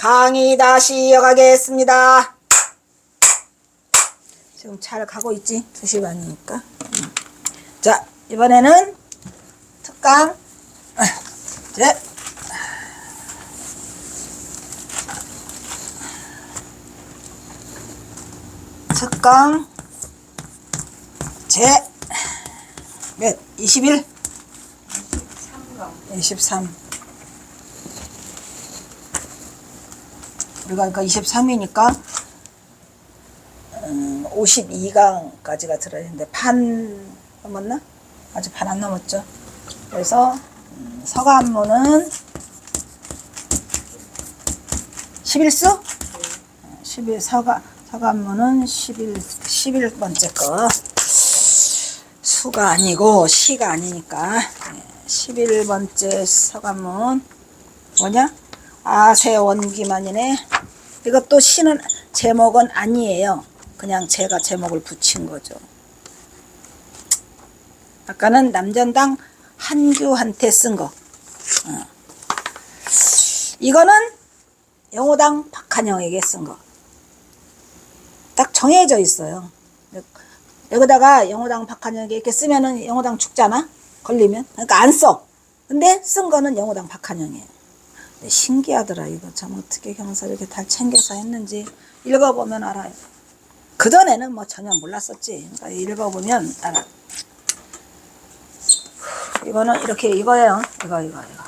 강의 다시 이어가겠습니다. 지금 잘 가고 있지? 2시 반이니까. 음. 자, 이번에는 특강. 아, 이제 특강 제 몇? 21? 23. 우리가 그러니까 23이니까 음, 52강까지가 들어야 되는데 반 넘었나? 아직 반 안 넘었죠. 그래서 음, 서간문은 11수? 11 서가 서간문은 11 11번째 거. 수가 아니고 시가 아니니까 11번째 서간문 뭐냐? 아세 원기만이네. 이것도 시는 제목은 아니에요. 그냥 제가 제목을 붙인 거죠. 아까는 남전당 한규한테 쓴 거. 어. 이거는 영호당 박한영에게 쓴 거. 딱 정해져 있어요. 여기다가 영호당 박한영에게 이렇게 쓰면은 영호당 죽잖아? 걸리면. 그러니까 안 써. 근데 쓴 거는 영호당 박한영이에요. 근데 신기하더라. 이거 참 어떻게 경사 이렇게 잘 챙겨서 했는지 읽어보면 알아요. 그 전에는 뭐 전혀 몰랐었지. 그러니까 읽어보면 알아. 이거는 이렇게 이거예요. 이거, 이거, 이거.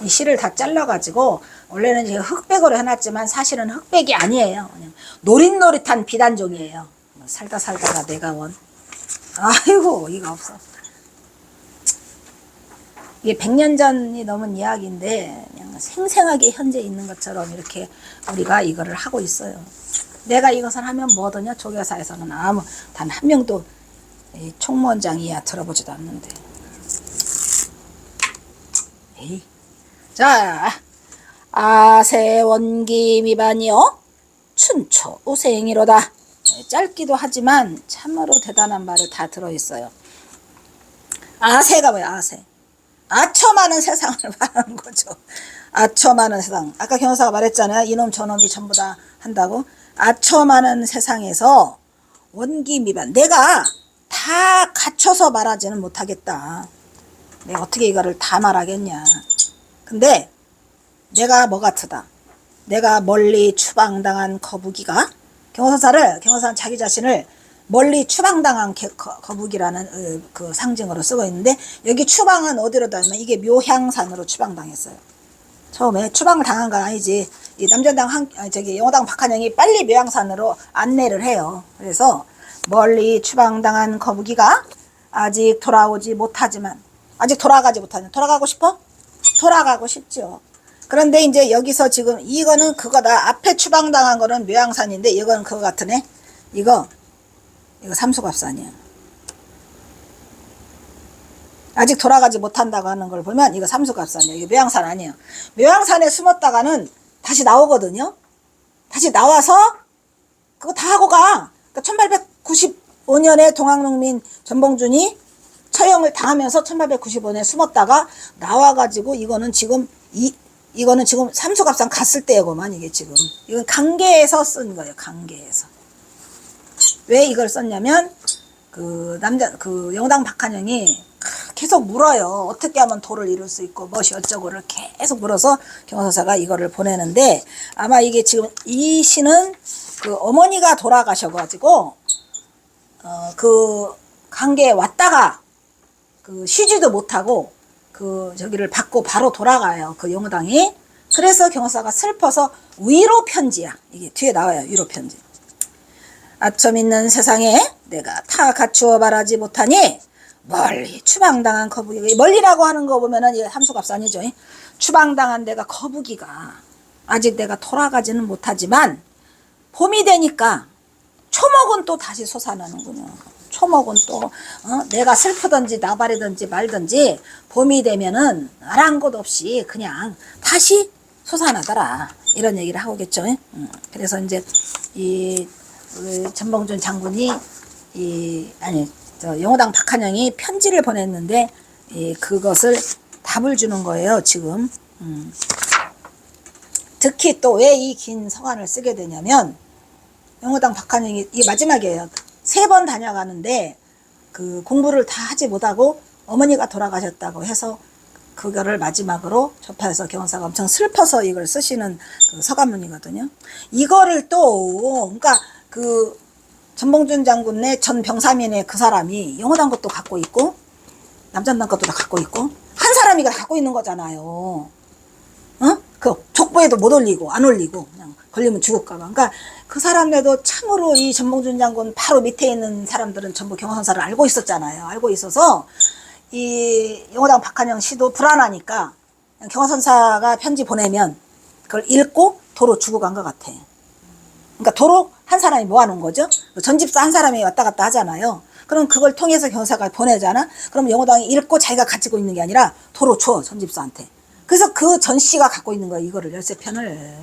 이 실을 다 잘라가지고 원래는 제가 흑백으로 해놨지만 사실은 흑백이 아니에요. 그냥 노릿노릿한 비단종이에요. 뭐 살다 살다가 내가 원. 아이고 이가 없어. 이게 100년 전이 넘은 이야기인데 그냥 생생하게 현재 있는 것처럼 이렇게 우리가 이거를 하고 있어요. 내가 이것을 하면 뭐더냐 조교사에서는 아무 단 한 명도 이 총무원장 이야 들어보지도 않는데. 에이. 자, 아세원기 미반이요. 춘초 우생이로다. 네, 짧기도 하지만 참으로 대단한 말을 다 들어있어요. 아세가 뭐야, 아세. 아첨하는 세상을 말하는 거죠. 아첨하는 세상. 아까 경사가 말했잖아요. 이놈 저놈이 전부 다 한다고. 아첨하는 세상에서 원기 미반. 내가 다 갖춰서 말하지는 못하겠다. 내가 어떻게 이거를 다 말하겠냐. 근데 내가 뭐 같으다. 내가 멀리 추방당한 거북이가 경호사를 경호사는 자기 자신을 멀리 추방당한 개- 거- 거북이라는 어, 그 상징으로 쓰고 있는데 여기 추방은 어디로 다니면 이게 묘향산으로 추방당했어요. 처음에 추방을 당한 건 아니지. 이 남전당 한 아니, 저기 영호당 박한영이 빨리 묘향산으로 안내를 해요. 그래서 멀리 추방당한 거북이가 아직 돌아오지 못하지만 아직 돌아가지 못하는 돌아가고 싶어? 돌아가고 싶죠. 그런데 이제 여기서 지금 이거는 그거다. 앞에 추방당한 거는 묘양산인데 이건 그거 같으네. 이거 이거 삼수갑산이야. 아직 돌아가지 못한다고 하는 걸 보면 이거 삼수갑산이야. 이게 묘양산 아니에요. 묘양산에 숨었다가는 다시 나오거든요. 다시 나와서 그거 다 하고 가. 그러니까 1895년에 동학농민 전봉준이 처형을 당하면서 1895년에 숨었다가 나와가지고 이거는 지금 이 이거는 지금 삼수갑산 갔을 때고만 이게 지금 이건 강계에서 쓴 거예요. 강계에서 왜 이걸 썼냐면 그 남자 그 영당 박한영이 계속 물어요. 어떻게 하면 도를 이룰 수 있고 무엇이 어쩌고를 계속 물어서 경호사가 이거를 보내는데 아마 이게 지금 이 시는 그 어머니가 돌아가셔가지고 어그 강계에 왔다가 그 쉬지도 못하고 그 저기를 받고 바로 돌아가요. 그 영호당이. 그래서 경호사가 슬퍼서 위로 편지야. 이게 뒤에 나와요. 위로 편지. 아첨 있는 세상에 내가 타 갖추어 말하지 못하니 멀리 추방당한 거북이 멀리라고 하는 거 보면은 이게 함수값산이죠. 추방당한 내가 거북이가 아직 내가 돌아가지는 못하지만 봄이 되니까 초목은 또 다시 솟아나는군요. 초목은 또 어? 내가 슬프든지 나발이든지 말든지 봄이 되면은 아랑곳 없이 그냥 다시 솟아나더라 이런 얘기를 하고겠죠. 음, 그래서 이제 이 우리 전봉준 장군이 이 아니 저 영호당 박한영이 편지를 보냈는데 이 그것을 답을 주는 거예요 지금. 음. 특히 또 왜 이 긴 서간을 쓰게 되냐면 영어당 박한영이 이게 마지막이에요. 세 번 다녀가는데 그 공부를 다 하지 못하고 어머니가 돌아가셨다고 해서 그거를 마지막으로 접해서 경사가 엄청 슬퍼서 이걸 쓰시는 그 서간문이거든요. 이거를 또 그러니까 그 전봉준 장군의 전 병사민의 그 사람이 영어당 것도 갖고 있고 남전당 것도 다 갖고 있고 한 사람이 다 갖고 있는 거잖아요. 어? 그 족보에도 못 올리고 안 올리고 그냥 걸리면 죽을까 봐. 그러니까 그 사람들도 참으로 이 전봉준 장군 바로 밑에 있는 사람들은 전부 경호선사를 알고 있었잖아요. 알고 있어서 이 영호당 박한영 씨도 불안하니까 경호선사가 편지 보내면 그걸 읽고 도로 주고 간 것 같아. 그러니까 도로 한 사람이 모아놓은 거죠. 전집사 한 사람이 왔다 갔다 하잖아요. 그럼 그걸 통해서 경사가 보내잖아. 그럼 영호당이 읽고 자기가 가지고 있는 게 아니라 도로 줘 전집사한테. 그래서 그 전 씨가 갖고 있는 거야 이거를 열세 편을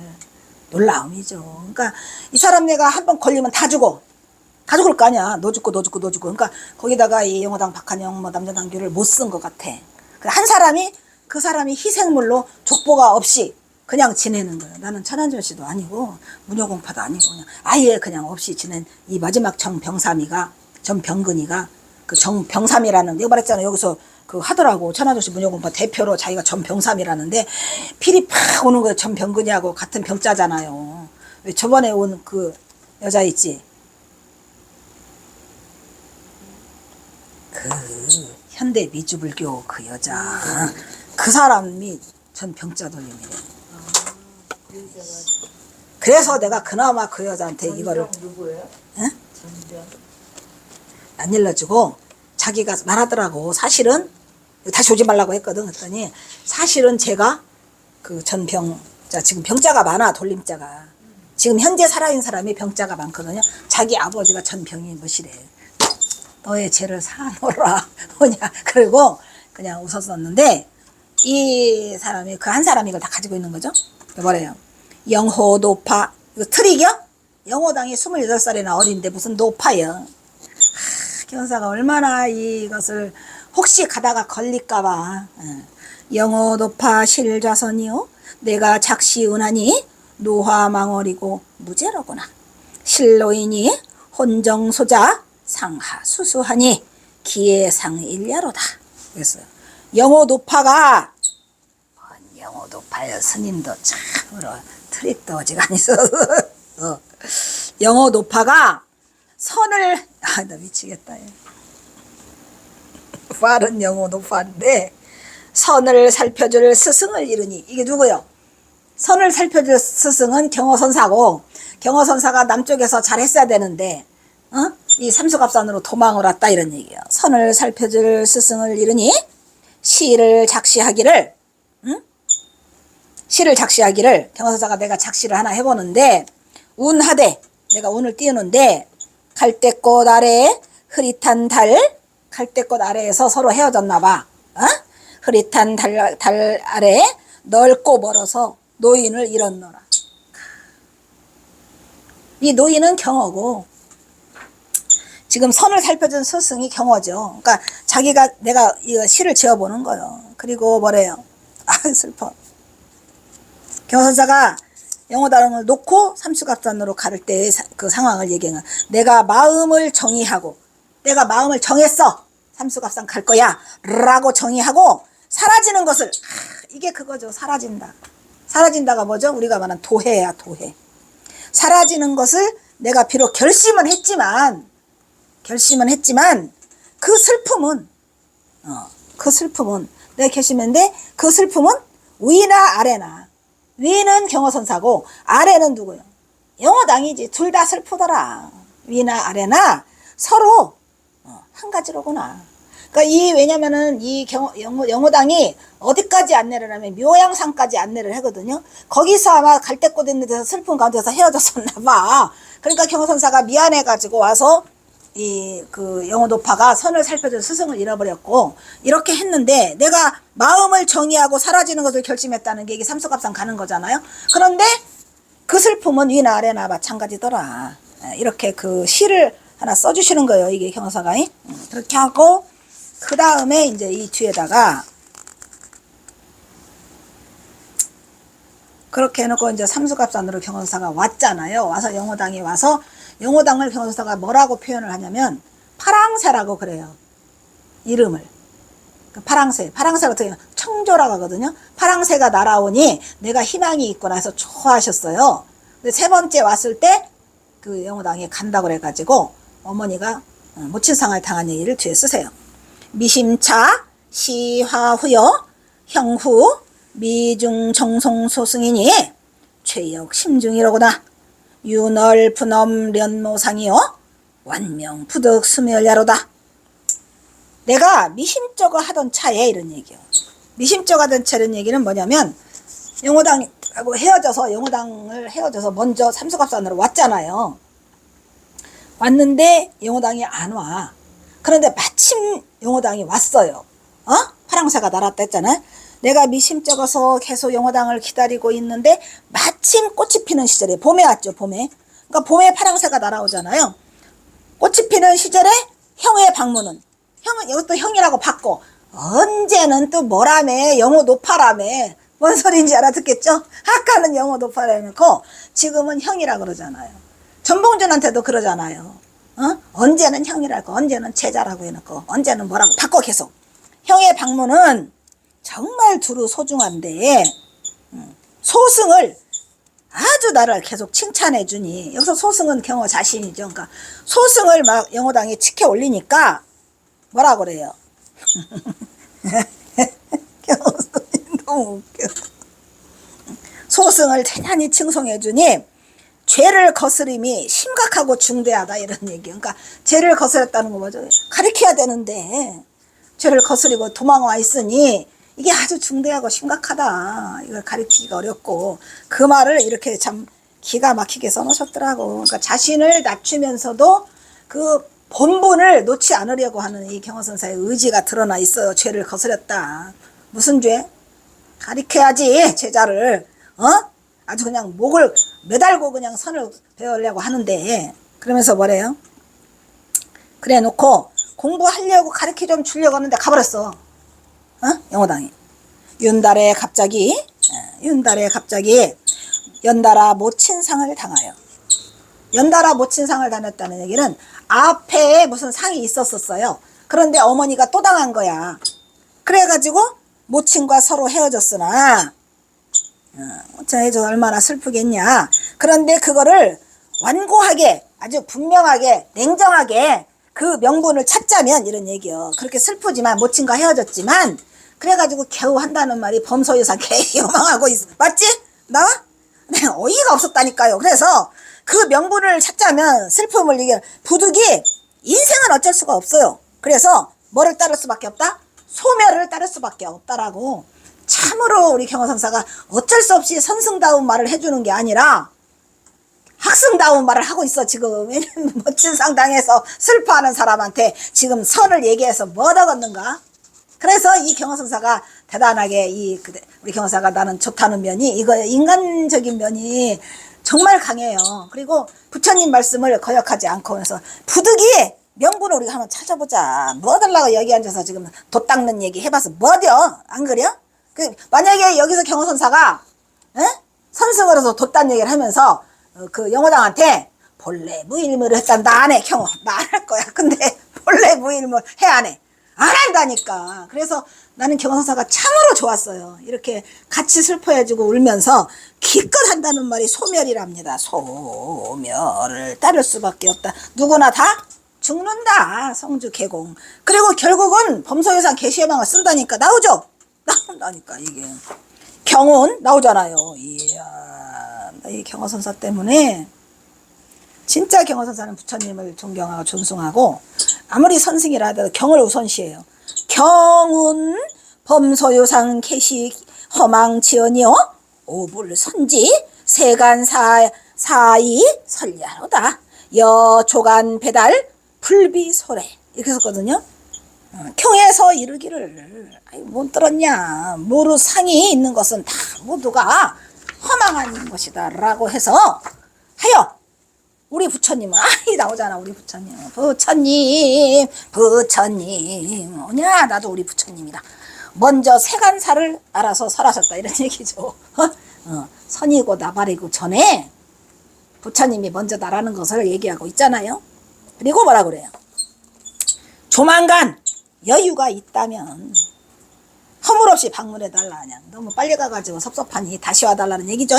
놀라움이죠. 그러니까 이 사람 내가 한 번 걸리면 다 죽어. 다 죽을 거 아니야. 너 죽고 너 죽고 너 죽고. 그러니까 거기다가 이 영호당 박한영 뭐 남자당규를 못 쓴 것 같아. 그한 사람이 그 사람이 희생물로 족보가 없이 그냥 지내는 거예요. 나는 천안전 씨도 아니고 문효공파도 아니고 그냥 아예 그냥 없이 지낸 이 마지막 정병삼이가 정병근이가 그 정병삼이라는 내가 말했잖아 여기서 그 하더라고 천안전 씨 문효공파 대표로 자기가 정병삼이라는데 필이 팍 오는 거예요. 정병근이하고 같은 병자잖아요. 왜 저번에 온 그 여자 있지? 그 현대 미주불교 그 여자 그 사람이 전 병자 돌림이래. 그래서 내가 그나마 그 여자한테 이거를 누구예요? 응? 안 일러주고 자기가 말하더라고. 사실은 다시 오지 말라고 했거든. 그랬더니 사실은 제가 그 전병자 지금 병자가 많아 돌림자가 지금 현재 살아있는 사람이 병자가 많거든요. 자기 아버지가 전병이 뭐시래. 너의 죄를 사노라 뭐냐 그리고 그냥 웃었었는데 이 사람이 그 한 사람이 이걸 다 가지고 있는 거죠. 뭐래요? 영호 노파 이거 트릭이요? 영호당이 28살이나 어린데 무슨 노파요? 견사가 얼마나 이것을 혹시 가다가 걸릴까봐 어. 영어 높아 실좌선이요 내가 작시은하니 노화망월이고 무죄로구나 실로이니 혼정소자 상하수수하니 기회상일야로다 그랬어요 영어 높아가 영어 높아요 스님도 참으로 트릭도 어지간히 써서 어. 영어 높아가 선을 아 나 미치겠다 얘. 빠른 영어 높아인데 선을 살펴줄 스승을 이르니 이게 누구요? 선을 살펴줄 스승은 경호선사고 경호선사가 남쪽에서 잘했어야 되는데 어? 이 삼수갑산으로 도망을 왔다 이런 얘기예요. 선을 살펴줄 스승을 이르니 시를 작시하기를 응? 시를 작시하기를 경호선사가 내가 작시를 하나 해보는데 운하되 내가 운을 띄우는데 갈대꽃 아래 흐릿한 달 갈대꽃 아래에서 서로 헤어졌나 봐. 어? 흐릿한 달, 달 아래 넓고 멀어서 노인을 잃었노라. 이 노인은 경어고 지금 선을 살펴준 스승이 경어죠. 그러니까 자기가 내가 이 시를 지어보는 거예요. 그리고 뭐래요? 아 슬퍼. 경선사가 영어 단어를 놓고 삼수갑산으로 가를 때의 사- 그 상황을 얘기해요. 내가 마음을 정의하고 내가 마음을 정했어. 삼수갑산 갈 거야. 라고 정의하고 사라지는 것을 아, 이게 그거죠. 사라진다. 사라진다가 뭐죠? 우리가 말하는 도해야 도해. 사라지는 것을 내가 비록 결심은 했지만 결심은 했지만 그 슬픔은 어, 그 슬픔은 내가 결심했는데 그 슬픔은 위나 아래나 위는 경호선사고 아래는 누구요? 영어당이지 둘 다 슬프더라 위나 아래나 서로 어, 한 가지로구나 그러니까 이 왜냐면은 이 경호, 영어, 영어당이 어디까지 안내를 하면 묘양산까지 안내를 하거든요. 거기서 아마 갈대꽃 있는 데서 슬픈 가운데서 헤어졌었나 봐. 그러니까 경호선사가 미안해가지고 와서 이 그 영어도파가 선을 살펴준 스승을 잃어버렸고 이렇게 했는데 내가 마음을 정의하고 사라지는 것을 결심했다는 게 이게 삼수갑산 가는 거잖아요. 그런데 그 슬픔은 위나 아래나 마찬가지더라. 에, 이렇게 그 시를 하나 써주시는 거예요. 이게 경사가 음, 그렇게 하고 그 다음에 이제 이 뒤에다가 그렇게 해놓고 이제 삼수갑산으로 경호사가 왔잖아요. 와서 영호당에 와서 영호당을 경호사가 뭐라고 표현을 하냐면 파랑새라고 그래요. 이름을. 그 파랑새. 파랑새가 어떻게 청조라고 하거든요. 파랑새가 날아오니 내가 희망이 있구나 해서 좋아하셨어요. 근데 세 번째 왔을 때 그 영호당에 간다고 그래가지고 어머니가 어, 모친상을 당한 얘기를 뒤에 쓰세요. 미심차 시화후여 형후 미중 정송소승이니 최역 심중이로구나 유널 분엄 련모상이요 완명 부득 스멸야로다 내가 미심쩍어 하던 차에 이런 얘기요 미심쩍어 하던 차 이런 얘기는 뭐냐면 영호당하고 헤어져서 영호당을 헤어져서 먼저 삼수갑산으로 왔잖아요 왔는데 영호당이 안 와. 그런데 마침 영호당이 왔어요. 어? 파랑새가 날았다 했잖아. 내가 미심쩍어서 계속 영호당을 기다리고 있는데 마침 꽃이 피는 시절에 봄에 왔죠. 봄에. 그러니까 봄에 파랑새가 날아오잖아요. 꽃이 피는 시절에 형의 방문은 형은 이것도 형이라고 받고 언제는 또 뭐라며 영호 높아라며 뭔 소리인지 알아듣겠죠? 아까는 영호 높아라 해놓고 지금은 형이라 그러잖아요. 전봉준한테도 그러잖아요. 어? 언제는 형이라고, 언제는 제자라고 해놓고, 언제는 뭐라고 바꿔 계속. 형의 방문은 정말 두루 소중한데, 음, 소승을 아주 나를 계속 칭찬해 주니, 여기서 소승은 경호 자신이죠. 그러니까 소승을 막 영호당에 치켜 올리니까, 뭐라 그래요? 너무 웃겨. 소승을 대단히 칭송해 주니, 죄를 거스림이 심각하고 중대하다 이런 얘기. 그러니까 죄를 거스렸다는 거 뭐죠? 가리켜야 되는데 죄를 거스리고 도망와 있으니 이게 아주 중대하고 심각하다. 이걸 가리키기가 어렵고 그 말을 이렇게 참 기가 막히게 써놓으셨더라고. 그러니까 자신을 낮추면서도 그 본분을 놓지 않으려고 하는 이 경호선사의 의지가 드러나 있어요. 죄를 거스렸다. 무슨 죄? 가리켜야지 제자를 어? 아주 그냥 목을 매달고 그냥 선을 배우려고 하는데 그러면서 뭐래요? 그래 놓고 공부하려고 가르쳐 좀 주려고 하는데 가버렸어. 어? 영어당이. 윤달에 갑자기 예, 윤달에 갑자기 연달아 모친상을 당하여 연달아 모친상을 다녔다는 얘기는 앞에 무슨 상이 있었었어요. 그런데 어머니가 또 당한 거야. 그래가지고 모친과 서로 헤어졌으나 어쩌해줘 얼마나 슬프겠냐. 그런데 그거를 완고하게 아주 분명하게 냉정하게 그 명분을 찾자면 이런 얘기요. 그렇게 슬프지만 모친과 헤어졌지만 그래가지고 겨우 한다는 말이 범소유사 개요망하고 있어. 맞지? 나와? 네, 어이가 없었다니까요. 그래서 그 명분을 찾자면 슬픔을 이게 부득이 인생은 어쩔 수가 없어요. 그래서 뭐를 따를 수밖에 없다? 소멸을 따를 수밖에 없다라고 참으로 우리 경호선사가 어쩔 수 없이 선승다운 말을 해주는 게 아니라 학승다운 말을 하고 있어 지금 멋진 상당에서 슬퍼하는 사람한테 지금 선을 얘기해서 뭐 얻어걷는가 그래서 이 경호선사가 대단하게 이 우리 경호사가 나는 좋다는 면이 이거 인간적인 면이 정말 강해요 그리고 부처님 말씀을 거역하지 않고 그래서 부득이 명분을 우리가 한번 찾아보자 뭐 달라고 여기 앉아서 지금 돛 닦는 얘기 해봐서 뭐려 안 그래요? 그 만약에 여기서 경호선사가 에? 선승으로서 돛단 얘기를 하면서 어, 그 영호당한테 본래 무일무를 했단다 안해 경호 나안할 거야 근데 본래 무일무 해안 해? 안 한다니까. 그래서 나는 경호선사가 참으로 좋았어요. 이렇게 같이 슬퍼해주고 울면서 기껏 한다는 말이 소멸이랍니다. 소멸을 따를 수밖에 없다. 누구나 다 죽는다. 성주 개공. 그리고 결국은 범소유상 개시해방을 쓴다니까 나오죠? 나온다니까 이게. 경운 나오잖아요. 이야 이 경호선사 때문에. 진짜 경호선사는 부처님을 존경하고 존숭하고 아무리 선승이라 하더라도 경을 우선시해요. 경운 범소유상 개시 허망지연이요 오불선지 세간사 사이 설야로다. 여조간 배달 불비소래. 이렇게 썼거든요. 어, 경에서 이르기를 못 들었냐? 모루 상이 있는 것은 다 모두가 허망한 것이다 라고 해서 하여 우리 부처님은 아이 나오잖아 우리 부처님 부처님 부처님 뭐냐 나도 우리 부처님이다 먼저 세간사를 알아서 설하셨다 이런 얘기죠 어? 어, 선이고 나발이고 전에 부처님이 먼저 나라는 것을 얘기하고 있잖아요. 그리고 뭐라 그래요? 조만간 여유가 있다면 허물없이 방문해달라 그냥 너무 빨리 가가지고 섭섭하니 다시 와달라는 얘기죠.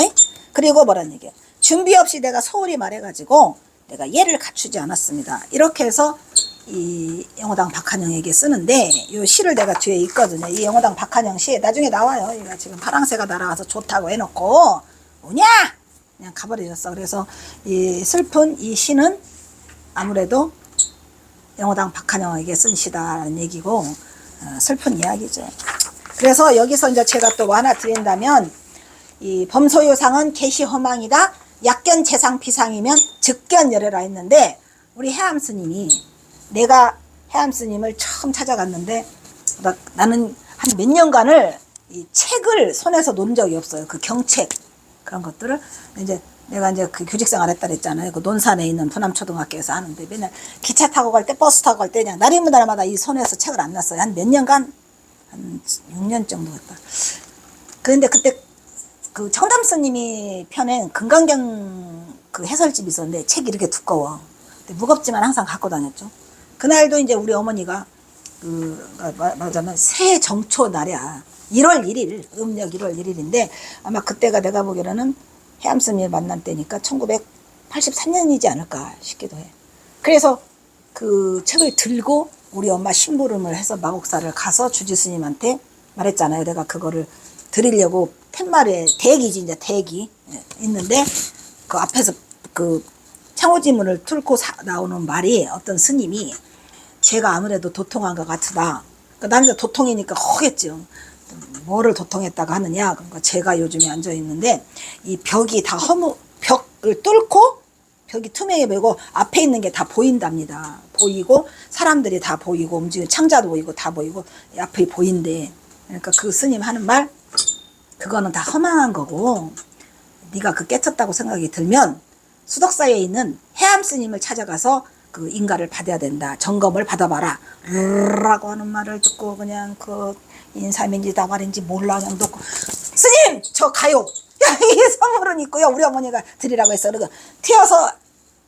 그리고 뭐라는 얘기예요? 준비 없이 내가 소홀히 말해가지고 내가 예를 갖추지 않았습니다. 이렇게 해서 이 영어당 박한영에게 쓰는데 이 시를 내가 뒤에 있거든요. 이 영어당 박한영 시 나중에 나와요. 얘가 지금 파랑새가 날아가서 좋다고 해놓고 뭐냐 그냥 가버리셨어. 그래서 이 슬픈 이 시는 아무래도 영어당 박한영에게 쓴 시다라는 얘기고 어, 슬픈 이야기죠. 그래서 여기서 이제 제가 또 하나 드린다면 이 범소유상은 개시 허망이다. 약견 재상 비상이면 즉견 열애라 했는데 우리 해암 스님이 내가 해암 스님을 처음 찾아갔는데 나, 나는 한 몇 년간을 이 책을 손에서 놓은 적이 없어요. 그 경책 그런 것들을 이제 내가 이제 그 교직 생활 했다 그랬잖아요. 그 논산에 있는 부남초등학교에서 하는데 맨날 기차 타고 갈 때 버스 타고 갈 때 그냥 날이면 날마다 이 손에서 책을 안 놨어요. 한 몇 년간 한 6년 정도 했다. 그런데 그때 그 청담 스님이 펴낸 금강경 그 해설집이 있었는데 책이 이렇게 두꺼워. 무겁지만 항상 갖고 다녔죠. 그날도 이제 우리 어머니가 그 마- 말하자면 새 정초 날이야. 1월 1일 음력 1월 1일인데 아마 그때가 내가 보기로는 해암 스님을 만난 때니까 1983년이지 않을까 싶기도 해. 그래서 그 책을 들고 우리 엄마 심부름을 해서 마곡사를 가서 주지 스님한테 말했잖아요. 내가 그거를 드리려고 팻말에 대기지 이제 대기 예, 있는데 그 앞에서 그 창호지문을 뚫고 사- 나오는 말이 어떤 스님이 제가 아무래도 도통한 것 같으다. 그러니까 이제 도통이니까 허겠죠. 뭐를 도통했다가 하느냐? 그러니까 제가 요즘에 앉아 있는데 이 벽이 다 허무 벽을 뚫고 벽이 투명해 보이고 앞에 있는 게 다 보인답니다. 보이고 사람들이 다 보이고 움직이는 창자도 보이고 다 보이고 이 앞에 보인대. 그러니까 그 스님 하는 말 그거는 다 허망한 거고 네가 그 깨쳤다고 생각이 들면 수덕사에 있는 해암 스님을 찾아가서 그 인가를 받아야 된다. 점검을 받아봐라. 라고 하는 말을 듣고 그냥 그 인삼인지 다발인지 몰라 그냥 놓고 스님 저 가요. 야, 이 선물은 있고요. 우리 어머니가 드리라고 했어. 그래서 튀어서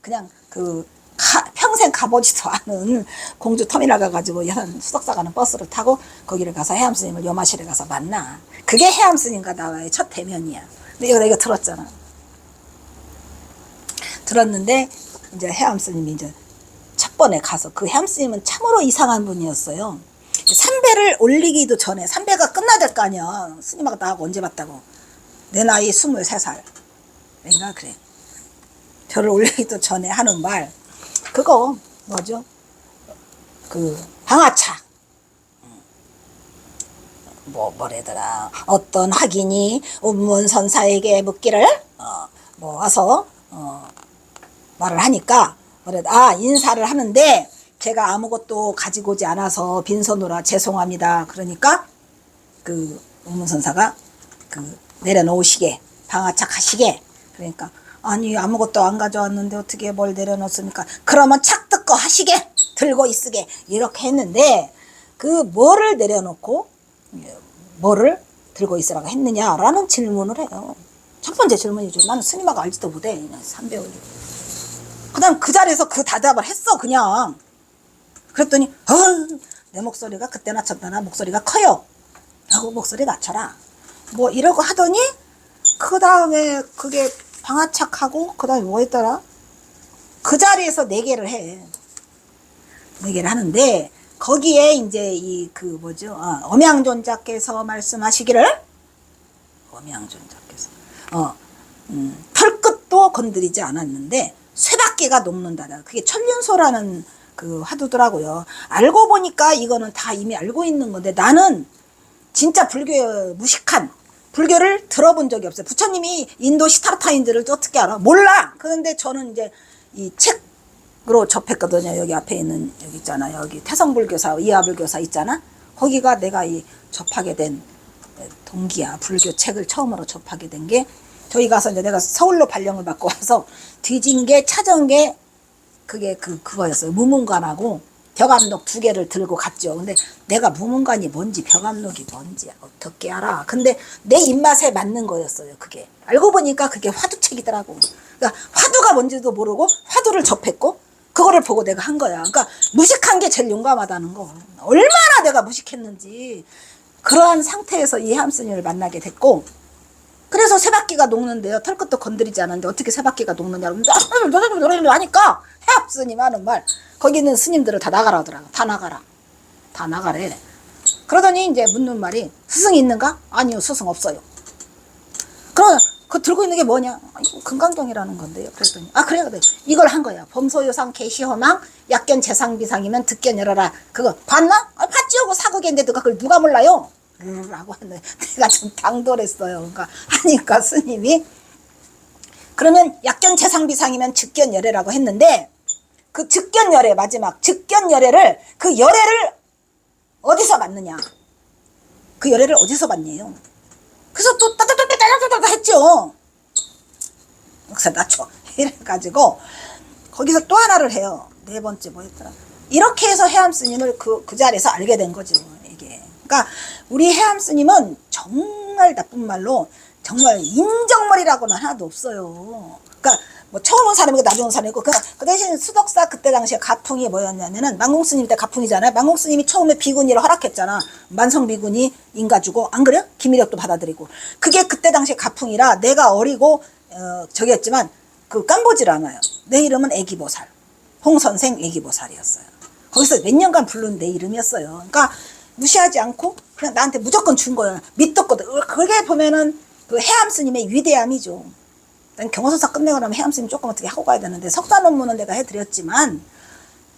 그냥 그 가- 평생 가보지도 않은 공주 터미널 가가지고 한 수덕사 가는 버스를 타고 거기를 가서 해암 스님을 요마실에 가서 만나. 그게 해암 스님과 나와의 첫 대면이야. 근데 이거 내가 들었잖아. 들었는데 이제 해암 스님이 이제 첫 번에 가서 그 해암 스님은 참으로 이상한 분이었어요. 삼배를 올리기도 전에 삼배가 끝나야 될 거 아니야. 스님하고 나하고 언제 봤다고. 내 나이 23살. 왠가 그래. 별을 올리기도 전에 하는 말. 그거 뭐죠? 그 방아차. 뭐 뭐래더라. 어떤 학인이 운문 선사에게 묻기를 어, 뭐 와서 어, 말을 하니까 뭐래 아 인사를 하는데 제가 아무것도 가지고 오지 않아서 빈손으로 죄송합니다. 그러니까 그 운문 선사가 그 내려놓으시게 방아착 하시게 그러니까 아니 아무것도 안 가져왔는데 어떻게 뭘 내려놓습니까? 그러면 착 뜯고 하시게 들고 있으게 이렇게 했는데 그 뭐를 내려놓고 뭐를 들고 있으라고 했느냐라는 질문을 해요. 첫 번째 질문이죠. 나는 스님하고 알지도 못해. 그냥 삼배올리. 그다음 그 자리에서 그 대답을 했어 그냥. 그랬더니 어, 내 목소리가 그때 낮췄다나 목소리가 커요. 라고 목소리 낮춰라. 뭐 이러고 하더니 그 다음에 그게 방아착하고 그 다음에 뭐 했더라? 그 자리에서 네 개를 해. 네 개를 하는데 거기에 이제 이 그 뭐죠? 아, 엄양존자께서 말씀하시기를 엄양존자께서 어 음, 털끝도 건드리지 않았는데 쇠바퀴가 녹는다. 그게 천륜소라는 그 화두더라고요. 알고 보니까 이거는 다 이미 알고 있는 건데 나는 진짜 불교 무식한 불교를 들어본 적이 없어요. 부처님이 인도 시타르타인들을 어떻게 알아? 몰라. 그런데 저는 이제 이 책으로 접했거든요. 여기 앞에 있는 여기 있잖아. 여기 태성불교사, 이하불교사 있잖아. 거기가 내가 이 접하게 된 동기야. 불교 책을 처음으로 접하게 된 게 저희 가서 이제 내가 서울로 발령을 받고 와서 뒤진 게 찾은 게 그게 그 그거였어요. 무문관하고 벽암록 두 개를 들고 갔죠. 근데 내가 무문관이 뭔지 벽암록이 뭔지 어떻게 알아? 근데 내 입맛에 맞는 거였어요. 그게 알고 보니까 그게 화두책이더라고. 그러니까 화두가 뭔지도 모르고 화두를 접했고 그거를 보고 내가 한 거야. 그러니까 무식한 게 제일 용감하다는 거. 얼마나 내가 무식했는지 그러한 상태에서 이 함스님을 만나게 됐고 그래서 세 바퀴가 녹는데요. 털끝도 건드리지 않았는데 어떻게 세 바퀴가 녹느냐고 하니까 해압 스님 하는 말 거기 있는 스님들을 다 나가라 하더라고. 다 나가라. 다 나가래. 그러더니 이제 묻는 말이 스승이 있는가? 아니요 스승 없어요. 그럼 그 들고 있는 게 뭐냐? 아, 금강경이라는 건데요. 그랬더니 아 그래 그래 이걸 한 거야. 범소요상 개시허망 약견 재상비상이면 득견 열어라. 그거 봤나? 아, 봤지요. 그 사극인데 그걸 누가 몰라요? 라고 했는데 내가 좀 당돌했어요. 그러니까 하니까 스님이 그러면 약견 재상비상이면 즉견 열애라고 했는데 그 즉견 열애 마지막 즉견 열애를 그 열애를 어디서 받느냐? 그 열애를 어디서 받냐요? 그래서 또 따따따따 따따따 했죠. 그래서 낮춰 이래가지고 거기서 또 하나를 해요. 네 번째 뭐였더라? 이렇게 해서 해암 스님을 그, 그 자리에서 알게 된 거죠. 그러니까 우리 해암 스님은 정말 나쁜 말로 정말 인정머리라고는 하나도 없어요. 그러니까 뭐 처음 온 사람이고 나중 온 사람이고 그, 그 대신 수덕사 그때 당시에 가풍이 뭐였냐면은 만공스님 때 가풍이잖아요. 만공스님이 처음에 비군이를 허락했잖아. 만성 비군이 인가 주고 안 그래요? 기미력도 받아들이고 그게 그때 당시에 가풍이라 내가 어리고 어, 저기 했지만 그 깜보질 않아요. 내 이름은 애기보살. 홍 선생 애기보살이었어요. 거기서 몇 년간 부른 내 이름이었어요. 그러니까 무시하지 않고 그냥 나한테 무조건 준 거야. 믿었거든. 그게 보면은 그 해암 스님의 위대함이죠. 난 경호서사 끝내고 나면 해암 스님 조금 어떻게 하고 가야 되는데 석사 논문은 내가 해드렸지만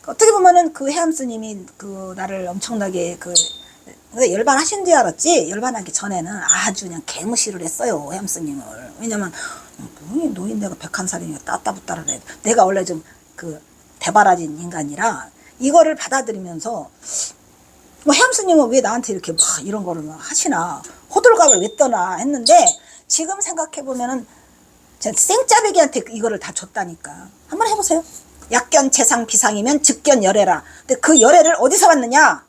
어떻게 보면은 그 해암 스님이 그 나를 엄청나게 그 열반하신 줄 알았지 열반하기 전에는 아주 그냥 개무시를 했어요 해암 스님을 왜냐면 뭐 노인 내가 백한 살이니까 따따붙다를 해 내가 원래 좀 그 대바라진 인간이라 이거를 받아들이면서 뭐 해암 스님은 왜 나한테 이렇게 막 이런 거를 막 하시나 호들갑을 왜 떠나 했는데 지금 생각해 보면은 생짜배기한테 이거를 다 줬다니까. 한번 해보세요. 약견 재상 비상이면 즉견 열애라. 근데 그 열애를 어디서 받느냐?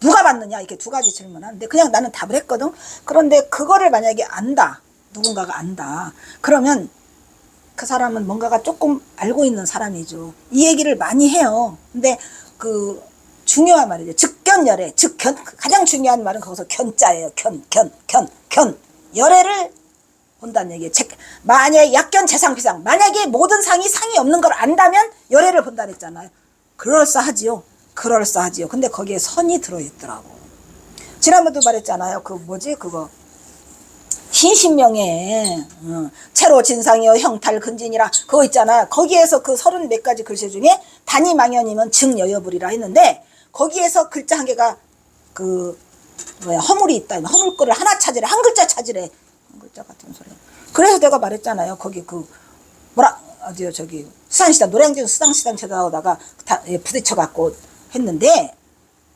누가 받느냐? 이렇게 두 가지 질문하는데 그냥 나는 답을 했거든. 그런데 그거를 만약에 안다. 누군가가 안다. 그러면 그 사람은 뭔가가 조금 알고 있는 사람이죠. 이 얘기를 많이 해요. 근데 그 중요한 말이죠. 즉 견열애. 즉견 가장 중요한 말은 거기서 견자예요. 견, 견, 견, 견. 열애를 본다는 얘기예요. 제- 만약에 약견 재상 비상. 만약에 모든 상이 상이 없는 걸 안다면 열애를 본다 그랬잖아요. 그럴싸하지요. 그럴싸하지요. 근데 거기에 선이 들어있더라고. 지난번도 말했잖아요. 그 뭐지 그거 신신명에 어, 채로 진상이요 형탈 근진이라 그거 있잖아. 거기에서 그 서른 몇 가지 글씨 중에 단이 망연이면 증여여불이라 했는데 거기에서 글자 한 개가 그 뭐야 허물이 있다. 허물 거를 하나 찾으래 한 글자 찾으래 한 글자 같은 소리. 그래서 내가 말했잖아요. 거기 그 뭐라 어디요 저기 수산시장 노량진 수산시장 찾아오다가 다 예, 부딪혀 갖고 했는데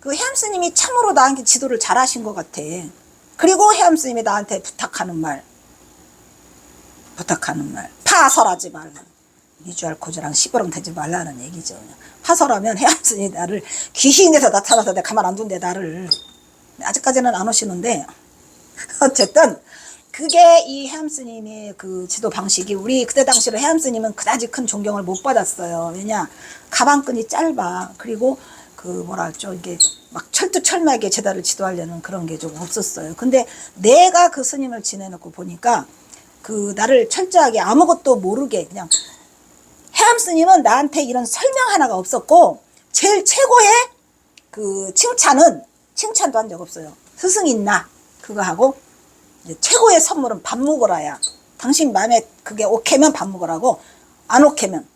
그 해암 스님이 참으로 나한테 지도를 잘하신 것 같아. 그리고 해암 스님이 나한테 부탁하는 말, 부탁하는 말, 파설하지 말라. 미주알 고주랑 시부름 되지 말라는 얘기죠. 해암 스님이 나를 귀신이 돼서 나타나서 내가 가만 안 둔대 나를. 아직까지는 안 오시는데 어쨌든 그게 이 해암 스님의 그 지도 방식이 우리 그때 당시로 해암 스님은 그다지 큰 존경을 못 받았어요. 왜냐 가방끈이 짧아. 그리고 그 뭐라 할죠 이게 막 철두철미하게 제다를 지도하려는 그런 게 좀 없었어요. 근데 내가 그 스님을 지내놓고 보니까 그 나를 철저하게 아무것도 모르게 그냥 해암 스님은 나한테 이런 설명 하나가 없었고 제일 최고의 그 칭찬은 칭찬도 한 적 없어요. 스승 있나 그거 하고 최고의 선물은 밥 먹으라야. 당신 마음에 그게 오케면 밥 먹으라고 안 오케면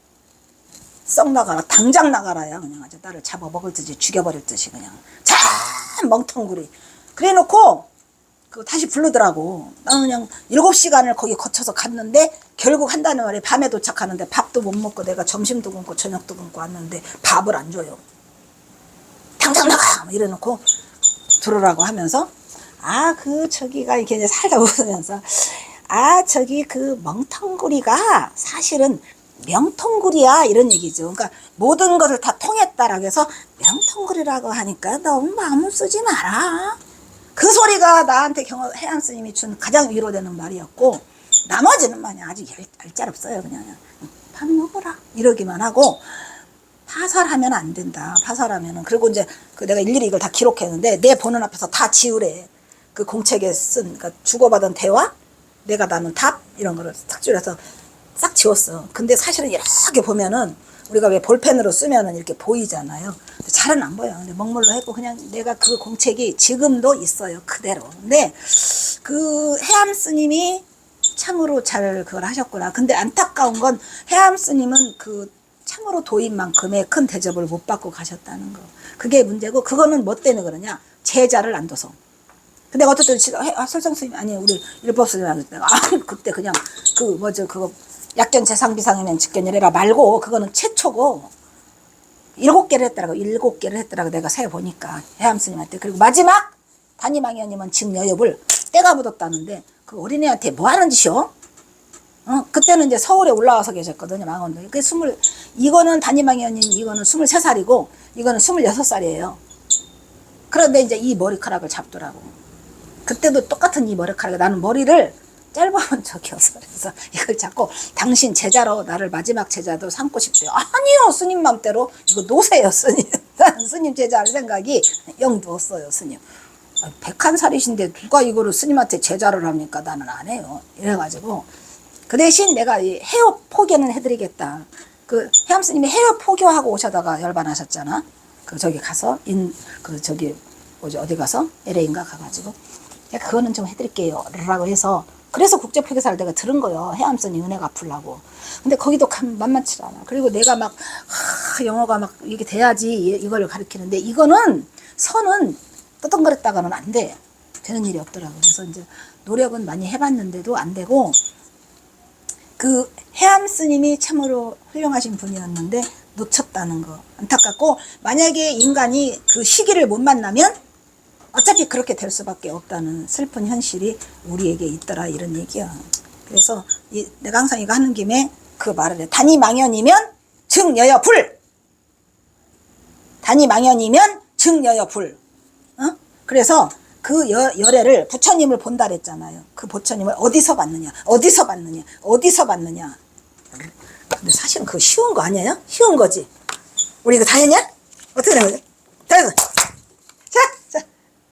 썩 나가라 당장 나가라야 그냥 아주 나를 잡아 먹을 듯이 죽여버릴 듯이 그냥 참 멍텅구리 그래놓고 그 다시 부르더라고 나는 그냥 일곱 시간을 거기 거쳐서 갔는데 결국 한다는 말에 밤에 도착하는데 밥도 못 먹고 내가 점심도 굶고 저녁도 굶고 왔는데 밥을 안 줘요 당장 나가 막 이래놓고 들으라고 하면서 아 그 저기가 이렇게 이제 살다 웃으면서 아 저기 그 멍텅구리가 사실은 명통굴이야 이런 얘기죠. 그러니까 모든 것을 다 통했다라고 해서 명통굴이라고 하니까 너무 마음을 쓰지 마라. 그 소리가 나한테 경험 해안 스님이 준 가장 위로되는 말이었고 나머지는 마냥 아직 알- 알짤 없어요. 그냥 밥 먹어라 이러기만 하고 파살하면 안 된다. 파살하면은 그리고 이제 그 내가 일일이 이걸 다 기록했는데 내 보는 앞에서 다 지우래. 그 공책에 쓴 그러니까 주고받은 대화, 내가 나눈 답 이런 거를 싹 줄여서 싹 지웠어. 근데 사실은 이렇게 보면은 우리가 왜 볼펜으로 쓰면은 이렇게 보이잖아요. 잘은 안 보여. 근데 먹물로 했고 그냥 내가 그 공책이 지금도 있어요. 그대로. 근데 그 해암 스님이 참으로 잘 그걸 하셨구나. 근데 안타까운 건 해암 스님은 그 참으로 도인만큼의 큰 대접을 못 받고 가셨다는 거. 그게 문제고 그거는 뭐 때문에 그러냐? 제자를 안 둬서. 근데 어쨌든 아, 설정 스님 아니 우리 율법 스님한테 내가 아, 그때 그냥 그 뭐죠 그거 약견 재상 비상이면 직견이래라 말고 그거는 최초고 일곱 개를 했더라고 일곱 개를 했더라고 내가 세 보니까 해암 스님한테 그리고 마지막 단임왕이님은 지금 여엽을 때가 묻었다는데 그 어린애한테 뭐 하는 짓이요? 어, 그때는 이제 서울에 올라와서 계셨거든요, 망원도. 그 스물, 이거는 단임왕이 언님, 이거는 스물세 살이고, 이거는 스물여섯 살이에요. 그런데 이제 이 머리카락을 잡더라고. 그때도 똑같은 이 머리카락에 나는 머리를 짧아본 적이 없어. 그래서 이걸 잡고 당신 제자로 나를 마지막 제자도 삼고 싶대요. 아니요, 스님 맘대로. 이거 노세요, 스님. 스님 제자 할 생각이 영도 없어요, 스님. 아, 백한 살이신데 누가 이거를 스님한테 제자를 합니까? 나는 안 해요. 이래가지고. 그 대신 내가 이 헤어 포교는 해드리겠다. 그 해암 스님이 헤어 포교하고 오셔다가 열반하셨잖아. 그 저기 가서 인 그 저기 뭐지 어디 가서 LA인가 가가지고 그거는 좀 해드릴게요라고 해서 그래서 국제 포교사를 내가 들은 거요. 해암 스님 은혜 갚으려고. 근데 거기도 감 만만치 않아. 그리고 내가 막 하, 영어가 막 이게 돼야지 이- 이걸 가르치는데 이거는 선은 떠덩거렸다가는 안 돼. 되는 일이 없더라고. 그래서 이제 노력은 많이 해봤는데도 안 되고 그 해암 스님이 참으로 훌륭하신 분이었는데 놓쳤다는 거 안타깝고 만약에 인간이 그 시기를 못 만나면 어차피 그렇게 될 수밖에 없다는 슬픈 현실이 우리에게 있더라 이런 얘기야. 그래서 이, 내가 항상 이거 하는 김에 그 말을 해. 단이 망연이면 증여여 불. 단이 망연이면 증여여 불. 어? 그래서 그 여, 열애를 부처님을 본다 그랬잖아요. 그 부처님을 어디서 봤느냐, 어디서 봤느냐, 어디서 봤느냐. 근데 사실은 그거 쉬운 거 아니에요? 쉬운 거지. 우리 이거 다 했냐? 어떻게 된 거지? 다 했어.